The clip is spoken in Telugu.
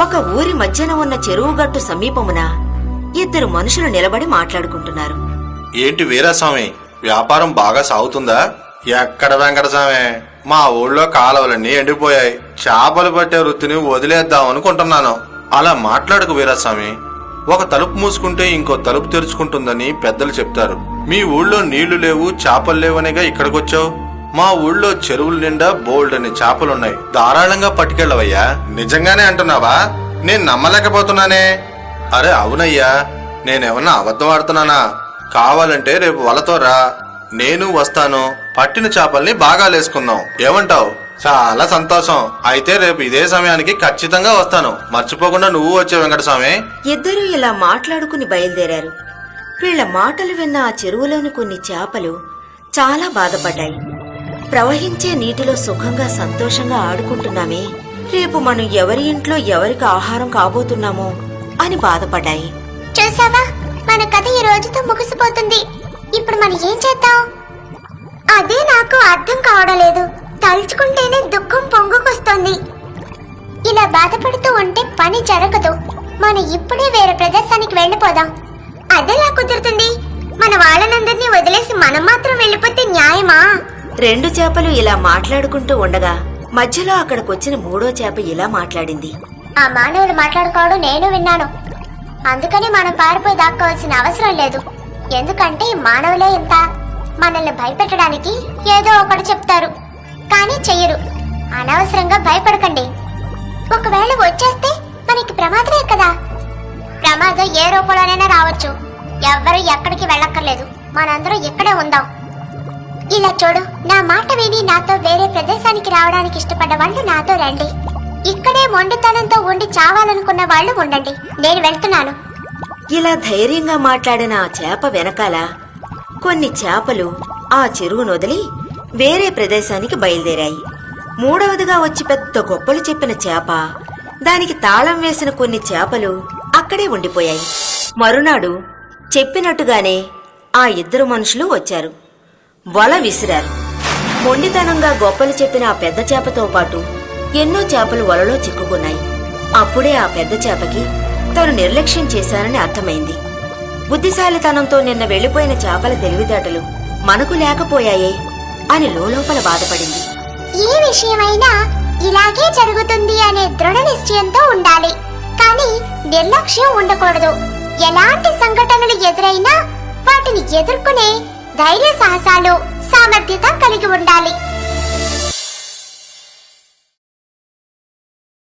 ఒక ఊరి మధ్యన ఉన్న చెరువుగట్టు సమీపమున ఇద్దరు మనుషులు నిలబడి మాట్లాడుకుంటున్నారు. ఏంటి వీరాస్వామి? వ్యాపారం బాగా సాగుతుందా? ఎక్కడ వెంకటస్వామి? మా ఊళ్ళో కాలువలన్నీ ఎండిపోయాయి. చేపలు పట్టే వృత్తిని వదిలేద్దాం అనుకుంటున్నాను. అలా మాట్లాడకు వీరాస్వామి. ఒక తలుపు మూసుకుంటే ఇంకో తలుపు తెరుచుకుంటుందని పెద్దలు చెప్తారు. మీ ఊళ్ళో నీళ్ళు లేవు చేపలు లేవనేగా ఇక్కడికొచ్చావు? మా ఊళ్ళో చెరువుల నిండా బోల్డ్ అని చేపలున్నాయి. ధారాళంగా పట్టుకెళ్ళవయ్యా. నిజంగానే అంటున్నావా? నేను నమ్మలేకపోతున్నానే. అరే అవునయ్యా. నేనేమన్నా అబద్ధం ఆడుతున్నానా? కావాలంటే రేపు వలతో రా. నేను వస్తాను. పట్టిన చేపల్ని బాగా లేసుకుందాం ఏమంటావు? చాలా సంతోషం. అయితే రేపు ఇదే సమయానికి ఖచ్చితంగా వస్తాను. మర్చిపోకుండా నువ్వు వచ్చే వెంకటస్వామి. ఇద్దరూ ఇలా మాట్లాడుకుని బయలుదేరారు. వీళ్ళ మాటలు విన్న ఆ చెరువులోని కొన్ని చేపలు చాలా బాధపడ్డాయి. ప్రవహించే నీటిలో సుఖంగా సంతోషంగా ఆడుకుంటున్నామే. రేపు మనం ఎవరి ఇంట్లో ఎవరికి ఆహారం కాబోతున్నామో అని బాధపడ్డాయి. చూసావా? మన కథ ఈ రోజుతో ముగిసిపోతుంది. ఇప్పుడు మనం ఏం చేద్దాం? అదే నాకు అర్థం కావడం లేదు తలుచుకుంటేనే దుఃఖం పొంగుకొస్తోంది. ఇలా బాధపడుతూ ఉంటే పని జరగదు. మనం ఇప్పుడే వేరే ప్రదేశానికి వెళ్ళిపోదాం. అదేలా కుదురుతుంది. మన వాళ్ళనందరినీ వదిలేసి మనం మాత్రం వెళ్ళిపోతే న్యాయమా? రెండు చేపలు ఇలా మాట్లాడుకుంటూ ఉండగా మధ్యలో అక్కడికొచ్చిన మూడో చేప ఇలా మాట్లాడింది. ఆ మానవులు మాట్లాడుకోవడం నేను విన్నాను. అందుకని మనం పారిపోయి దాక్కోవాల్సిన అవసరం లేదు. ఎందుకంటే ఈ మానవులే ఇంత మనల్ని భయపెట్టడానికి ఏదో ఒకటి చెప్తారు. కానీ చెయ్యరు. అనవసరంగా భయపడకండి. ఒకవేళ వచ్చేస్తే మనకి ప్రమాదమే కదా. ప్రమాదం ఏ రూపంలోనైనా రావచ్చు. ఎవ్వరు ఎక్కడికి వెళ్ళక్కర్లేదు. మనందరం ఇక్కడే ఉందాం. ఇలా చూడు నా మాట విని నాతో వేరే ప్రదేశానికి రావడానికి ఇష్టపడ్డ వాళ్ళు నాతో రండి. ఇక్కడే మొండితనంతో ఉండి చావాలనుకున్న వాళ్ళు ఉండండి. నేను వెళ్తున్నాను. ఇలా ధైర్యంగా మాట్లాడిన ఆ చేప వెనకాల కొన్ని చేపలు ఆ చెరువును వదిలి వేరే ప్రదేశానికి బయలుదేరాయి. మూడవదిగా వచ్చి పెద్ద గొప్పలు చెప్పిన చేప దానికి తాళం వేసిన కొన్ని చేపలు అక్కడే ఉండిపోయాయి. మరునాడు చెప్పినట్టుగానే ఆ ఇద్దరు మనుషులు వచ్చారు. వల విసిరారు. మొండితనంగా గొప్పలు చెప్పిన ఆ పెద్ద చేపతో పాటు ఎన్నో చేపలు వలలో చిక్కుకున్నాయి. అప్పుడే ఆ పెద్ద చేపకి తను నిర్లక్ష్యం చేశానని అర్థమైంది. బుద్ధిశాలితనంతో నిన్న వెళ్ళిపోయిన చేపల తెలివితేటలు మనకు లేకపోయాయే అని లోలోపల బాధపడింది. ఏ విషయమైనా ఇలాగే జరుగుతుంది అనే దృఢ నిశ్చయంతో ఉండాలి. కానీ నిర్లక్ష్యం ఉండకూడదు. ఎలాంటి సంఘటనలు ఎదురైనా వాటిని ఎదుర్కొనే ధైర్య సాహసాలు సామర్థ్యత కలిగి ఉండాలి.